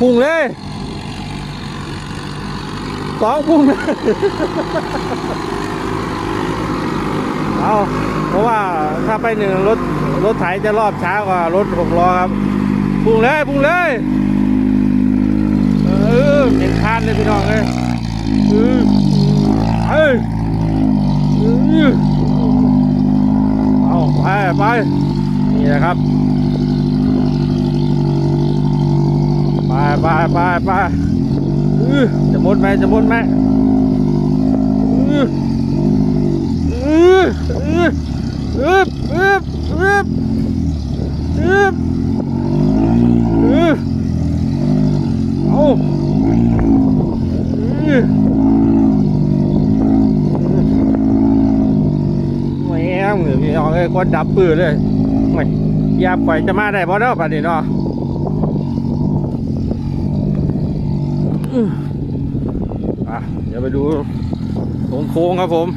พุ่งเลยสองพุ่งเลยเอาเพราะว่าถ้าไปหนึ่งรถรถไถจะรอบช้ากว่ารถหกล้อครับพุ่งเลยพุ่งเลยเออเห็นคานเลยพี่น้องเลยเออเอ้ยเออเอาไปไปนี่แหละครับ ไปไปไปจะมดไหมจะมดไหมอึบอึบอึบอึบอึบเอาแม่งเหนือพี่น้อะเลยคนดับปื้อเลยไม่ยาปล่อยจะมาได้เพราะเนาะป่านนี้เนาะ อะเดี๋ยวไปดูโค้งครับผม